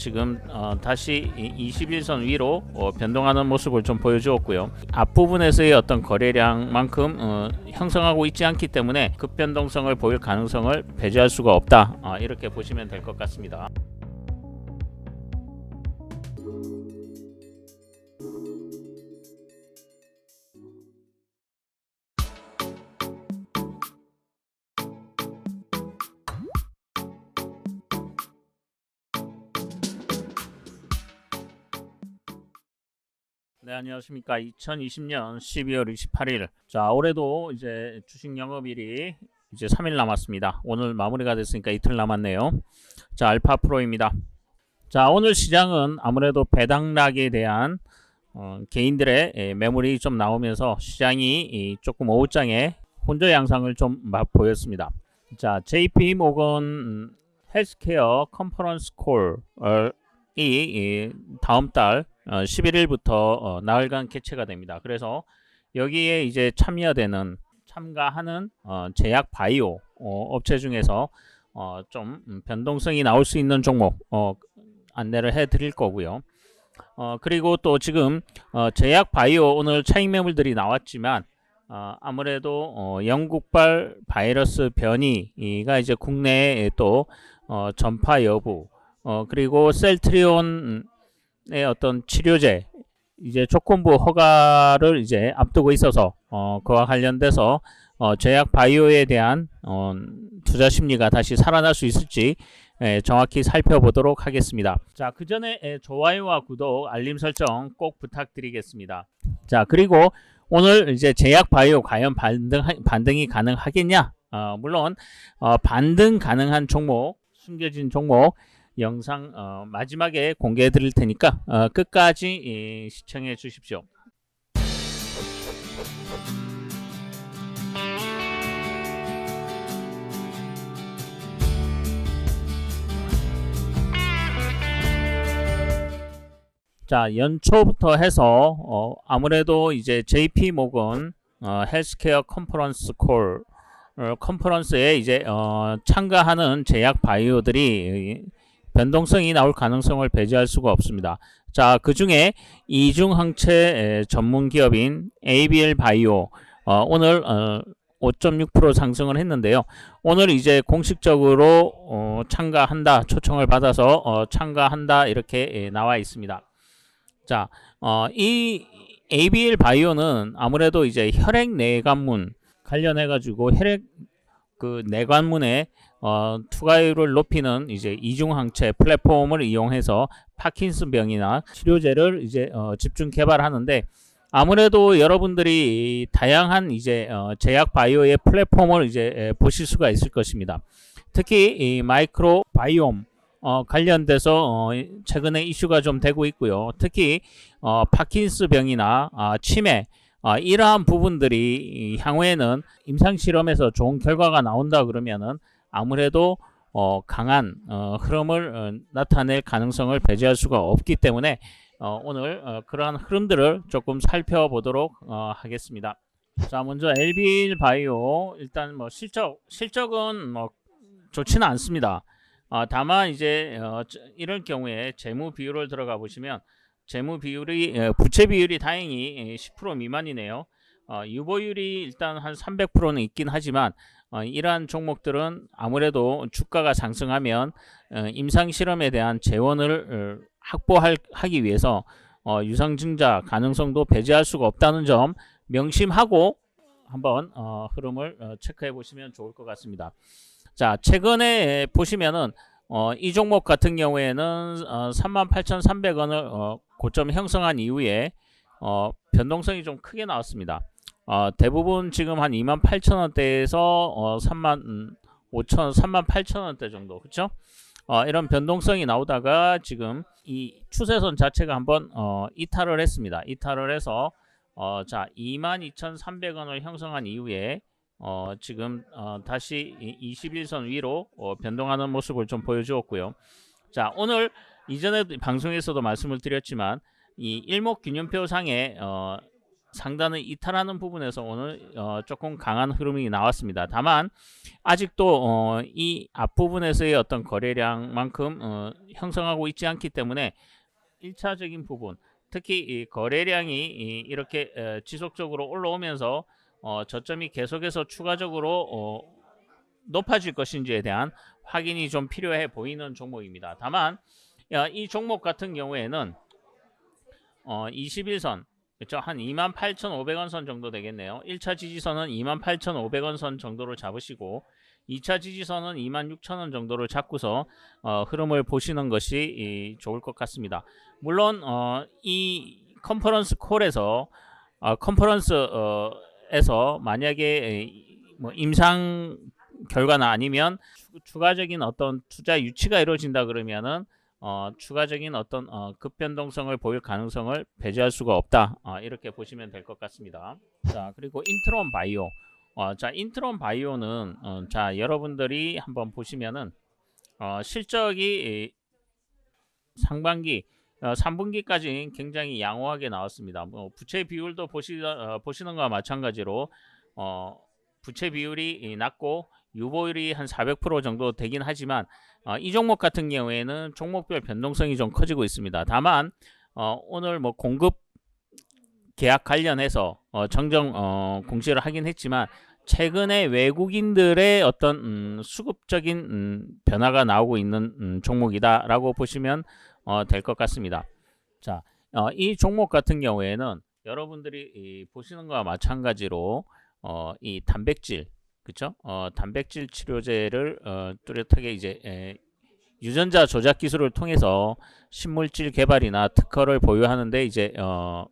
지금 어, 다시 이 21선 위로 어, 변동하는 모습을 좀 보여주었고요. 앞부분에서의 어떤 거래량만큼 어, 형성하고 있지 않기 때문에 급변동성을 보일 가능성을 배제할 수가 없다. 어, 이렇게 보시면 될 것 같습니다. 네 안녕하십니까. 2020년 12월 28일. 자 올해도 이제 주식 영업일이 이제 3일 남았습니다. 오늘 마무리가 됐으니까 이틀 남았네요. 자 알파 프로입니다. 자 오늘 시장은 아무래도 배당락에 대한 어, 개인들의 예, 매물이 좀 나오면서 시장이 이, 조금 오후장에 혼조 양상을 좀 맛보였습니다. 자 JP 모건 음, 헬스케어 컨퍼런스 콜이 이 다음 달 어, 11일부터 어, 나흘간 개최가 됩니다. 그래서 여기에 이제 참여되는 참가하는 어, 제약 바이오 어, 업체 중에서 어, 좀 음, 변동성이 나올 수 있는 종목 어, 안내를 해드릴 거고요. 어, 그리고 또 지금 어, 제약 바이오 오늘 차익 매물들이 나왔지만 어, 아무래도 어, 영국발 바이러스 변이가 이제 국내에 또 어, 전파 여부 어, 그리고 셀트리온의 어떤 치료제 이제 조건부 허가를 이제 앞두고 있어서 어, 그와 관련돼서 어, 제약 바이오에 대한 어, 투자 심리가 다시 살아날 수 있을지 예, 정확히 살펴보도록 하겠습니다. 자, 그 전에 예, 좋아요와 구독, 알림 설정 꼭 부탁드리겠습니다. 자, 그리고 오늘 이제 제약 바이오 과연 반등 반등이 가능하겠냐? 어, 물론 어, 반등 가능한 종목, 숨겨진 종목 영상 어, 마지막에 공개해 드릴 테니까 어, 끝까지 예, 시청해 주십시오. 자 연초부터 해서 어, 아무래도 이제 JP 모건 어, 헬스케어 컨퍼런스 콜 어, 컨퍼런스에 이제 어, 참가하는 제약 바이오들이 변동성이 나올 가능성을 배제할 수가 없습니다. 자, 그 중에 이중항체 전문 기업인 ABL 바이오 어, 오늘 어, 5.6% 상승을 했는데요. 오늘 이제 공식적으로 어, 참가한다 초청을 받아서 어, 참가한다 이렇게 예, 나와 있습니다. 자, 어, 이 ABL 바이오는 아무래도 이제 혈액 내관문 관련해 가지고 혈액 그 내관문에 어, 투과율을 높이는 이제 이중항체 플랫폼을 이용해서 파킨슨병이나 치료제를 이제 어, 집중 개발하는데 아무래도 여러분들이 다양한 이제 어, 제약 바이오의 플랫폼을 이제 에, 보실 수가 있을 것입니다. 특히 이 마이크로 바이옴 어, 관련돼서 어, 최근에 이슈가 좀 되고 있고요. 특히 어, 파킨스병이나 아, 치매 아, 이러한 부분들이 향후에는 임상 실험에서 좋은 결과가 나온다 그러면은 아무래도 어, 강한 어, 흐름을 어, 나타낼 가능성을 배제할 수가 없기 때문에 어, 오늘 어, 그러한 흐름들을 조금 살펴보도록 어, 하겠습니다. 자, 먼저 엘빌 바이오 일단 뭐 실적 실적은 뭐 좋지는 않습니다. 어, 다만 이제 어, 이럴 경우에 재무 비율을 들어가 보시면 재무 비율이 어, 부채 비율이 다행히 10% 미만이네요. 어, 유보율이 일단 한 300%는 있긴 하지만 어, 이러한 종목들은 아무래도 주가가 상승하면 어, 임상 실험에 대한 재원을 어, 확보하기 위해서 어, 유상증자 가능성도 배제할 수가 없다는 점 명심하고 한번 어, 흐름을 어, 체크해 보시면 좋을 것 같습니다. 자, 최근에 보시면은 어, 이 종목 같은 경우에는 어, 38,300원을 어, 고점 형성한 이후에 어, 변동성이 좀 크게 나왔습니다. 어, 대부분 지금 한 28,000원대에서 어, 3만 5천, 3만 8천 원대 정도, 그렇죠? 어, 이런 변동성이 나오다가 지금 이 추세선 자체가 한번 어, 이탈을 했습니다. 이탈을 해서 어, 자 22,300원을 형성한 이후에 어, 지금 어, 다시 21선 위로 어, 변동하는 모습을 좀 보여주었고요. 자 오늘 이전에 방송에서도 말씀을 드렸지만 이 일목균형표 상에 어, 상단을 이탈하는 부분에서 오늘 어, 조금 강한 흐름이 나왔습니다. 다만 아직도 어, 이 앞부분에서의 어떤 거래량만큼 어, 형성하고 있지 않기 때문에 1차적인 부분 특히 이 거래량이 이, 이렇게 에, 지속적으로 올라오면서 어, 저점이 계속해서 추가적으로 어, 높아질 것인지에 대한 확인이 좀 필요해 보이는 종목입니다. 다만 야, 이 종목 같은 경우에는 어, 21선 그렇죠? 한 28,500원 선 정도 되겠네요. 1차 지지선은 28,500원 선 정도를 잡으시고 2차 지지선은 26,000원 정도를 잡고서 어, 흐름을 보시는 것이 이, 좋을 것 같습니다. 물론 어, 이 컨퍼런스 콜에서 어, 컨퍼런스에서 만약에 에, 뭐 임상 결과나 아니면 추- 추가적인 어떤 투자 유치가 이루어진다 그러면은 어, 추가적인 어떤 어, 급변동성을 보일 가능성을 배제할 수가 없다. 어, 이렇게 보시면 될 것 같습니다. 자, 그리고 인트론 바이오. 어, 자, 인트론 바이오는 어, 자, 여러분들이 한번 보시면은 어, 실적이 이, 상반기 어, 3분기까지 굉장히 양호하게 나왔습니다. 뭐 부채 비율도 보시, 어, 보시는 것과 마찬가지로 어, 부채 비율이 이, 낮고 유보율이 한 400% 정도 되긴 하지만 어, 이 종목 같은 경우에는 종목별 변동성이 좀 커지고 있습니다. 다만 어, 오늘 뭐 공급 계약 관련해서 어, 정정 어, 공시를 하긴 했지만 최근에 외국인들의 어떤 음, 수급적인 음, 변화가 나오고 있는 음, 종목이다라고 보시면 어, 될 것 같습니다. 자, 어, 이 종목 같은 경우에는 여러분들이 이, 보시는 것과 마찬가지로 어, 이 단백질 그쵸? 어, 단백질 치료제를 어, 뚜렷하게 이제 에, 유전자 조작 기술을 통해서 신물질 개발이나 특허를 보유하는데 이제 어,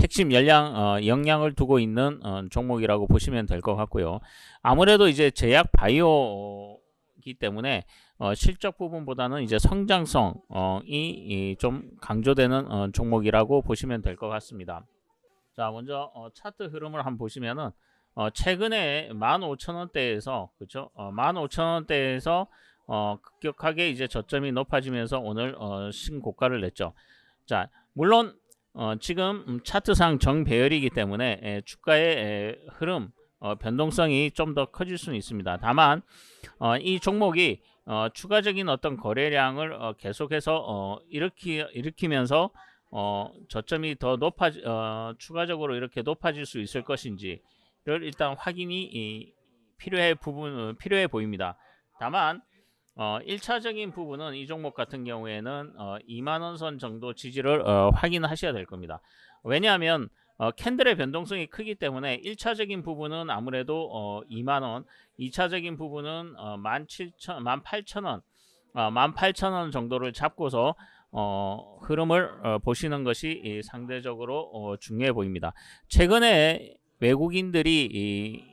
핵심 열량 어, 역량을 두고 있는 어, 종목이라고 보시면 될 것 같고요. 아무래도 이제 제약 바이오이기 때문에 어, 실적 부분보다는 이제 성장성이 이, 좀 강조되는 어, 종목이라고 보시면 될 것 같습니다. 자, 먼저 어, 차트 흐름을 한번 보시면은 어, 최근에 15,000원대에서 그렇죠? 어, 15,000원대에서 어, 급격하게 이제 저점이 높아지면서 오늘 어, 신고가를 냈죠. 자, 물론 어, 지금 음, 차트상 정배열이기 때문에 에, 주가의 에, 흐름 어, 변동성이 좀 더 커질 수는 있습니다. 다만 어, 이 종목이 어, 추가적인 어떤 거래량을 어, 계속해서 어, 일으키, 일으키면서 어, 저점이 더 높아 어, 추가적으로 이렇게 높아질 수 있을 것인지 를 일단 확인이 이, 필요해 부분 어, 필요해 보입니다. 다만 어, 1차적인 부분은 이 종목 같은 경우에는 어, 2만원 선 정도 지지를 어, 확인하셔야 될 겁니다. 왜냐하면 어, 캔들의 변동성이 크기 때문에 1차적인 부분은 아무래도 어, 2만원, 2차적인 부분은 어, 17,000, 18,000원, 어, 18,000원 정도를 잡고서 어, 흐름을 어, 보시는 것이 이, 상대적으로 어, 중요해 보입니다. 최근에 외국인들이 이,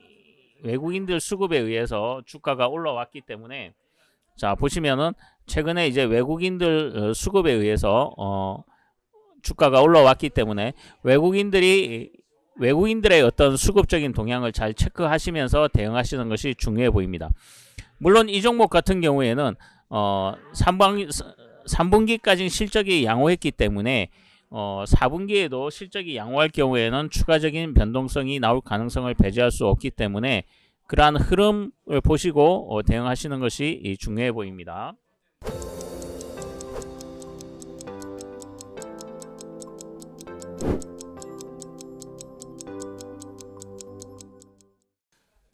외국인들 수급에 의해서 주가가 올라왔기 때문에 자 보시면은 최근에 이제 외국인들 어, 수급에 의해서 어, 주가가 올라왔기 때문에 외국인들이 외국인들의 어떤 수급적인 동향을 잘 체크하시면서 대응하시는 것이 중요해 보입니다. 물론 이 종목 같은 경우에는 어, 3분, 3분기까지 실적이 양호했기 때문에 어, 4분기에도 실적이 양호할 경우에는 추가적인 변동성이 나올 가능성을 배제할 수 없기 때문에 그러한 흐름을 보시고 어, 대응하시는 것이 이, 중요해 보입니다.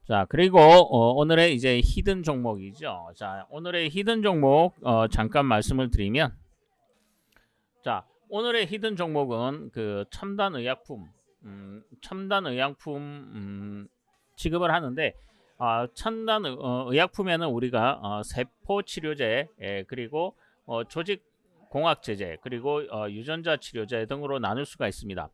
자 그리고 어, 오늘의 이제 히든 종목이죠. 자 오늘의 히든 종목 어, 잠깐 말씀을 드리면 자 오늘의 히든 종목은 그 첨단 의약품 음, 첨단 의약품 음, 취급을 하는데 어, 첨단 의, 어, 의약품에는 우리가 어, 세포 치료제 예, 그리고 어, 조직 공학 제제 그리고 어, 유전자 치료제 등으로 나눌 수가 있습니다.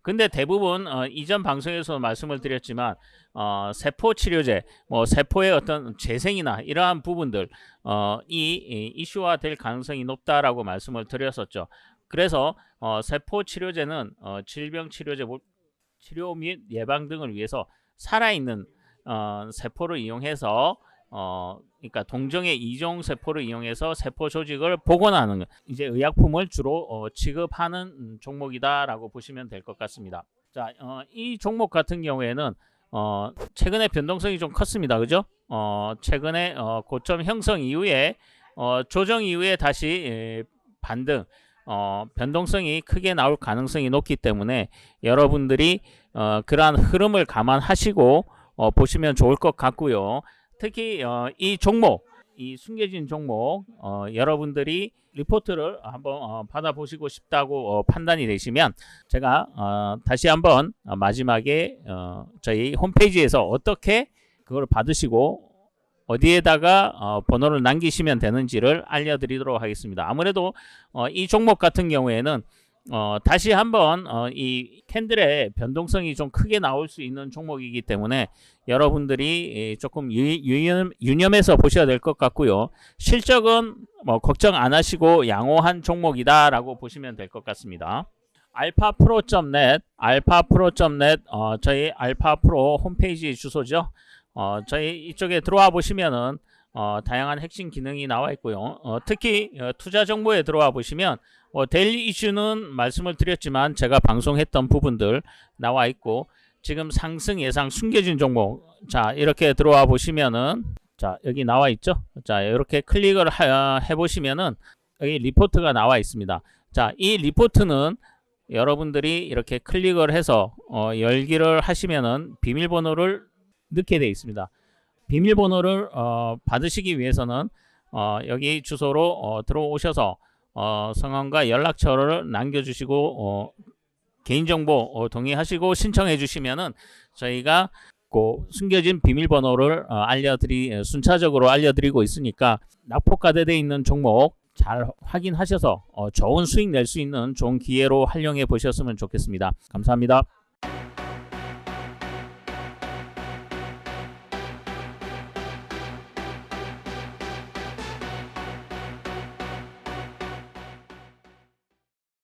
근데 대부분 어, 이전 방송에서 말씀을 드렸지만 어, 세포 치료제, 뭐 세포의 어떤 재생이나 이러한 부분들 어, 이, 이 이슈화 될 가능성이 높다라고 말씀을 드렸었죠. 그래서 어, 세포 치료제는 어, 질병 치료제 치료 및 예방 등을 위해서 살아있는 어, 세포를 이용해서 어, 그러니까 동정의 이종 세포를 이용해서 세포 조직을 복원하는 것. 이제 의약품을 주로 어, 취급하는 음, 종목이다라고 보시면 될 것 같습니다. 자, 어, 이 종목 같은 경우에는 어, 최근에 변동성이 좀 컸습니다. 그죠? 어, 최근에 어, 고점 형성 이후에 어, 조정 이후에 다시 예, 반등 어, 변동성이 크게 나올 가능성이 높기 때문에 여러분들이 어, 그러한 흐름을 감안하시고 어, 보시면 좋을 것 같고요. 특히 어, 이 종목, 이 숨겨진 종목, 어, 여러분들이 리포트를 한번 어, 받아보시고 싶다고 어, 판단이 되시면 제가 어, 다시 한번 어, 마지막에 어, 저희 홈페이지에서 어떻게 그걸 받으시고 어디에다가 어, 번호를 남기시면 되는지를 알려드리도록 하겠습니다. 아무래도 어, 이 종목 같은 경우에는 어, 다시 한번 어, 이 캔들의 변동성이 좀 크게 나올 수 있는 종목이기 때문에 여러분들이 예, 조금 유, 유념, 유념해서 보셔야 될 것 같고요. 실적은 뭐 걱정 안 하시고 양호한 종목이다라고 보시면 될 것 같습니다. 알파프로.net, 알파프로.net 어, 저희 알파프로 홈페이지 주소죠. 어, 저희 이쪽에 들어와 보시면은 어, 다양한 핵심 기능이 나와 있고요. 어, 특히 어, 투자 정보에 들어와 보시면 어, 데일리 이슈는 말씀을 드렸지만 제가 방송했던 부분들 나와 있고 지금 상승 예상 숨겨진 종목 자 이렇게 들어와 보시면은 자 여기 나와 있죠. 자 이렇게 클릭을 하, 해보시면은 여기 리포트가 나와 있습니다. 자 이 리포트는 여러분들이 이렇게 클릭을 해서 어, 열기를 하시면은 비밀번호를 넣게 되어 있습니다. 비밀번호를 어, 받으시기 위해서는 어, 여기 주소로 어, 들어오셔서 어, 성함과 연락처를 남겨주시고 어, 개인정보 어, 동의하시고 신청해 주시면은 저희가 그 숨겨진 비밀번호를 어, 알려드리 순차적으로 알려드리고 있으니까 낙폭과대돼 있는 종목 잘 확인하셔서 어, 좋은 수익 낼 수 있는 좋은 기회로 활용해 보셨으면 좋겠습니다. 감사합니다.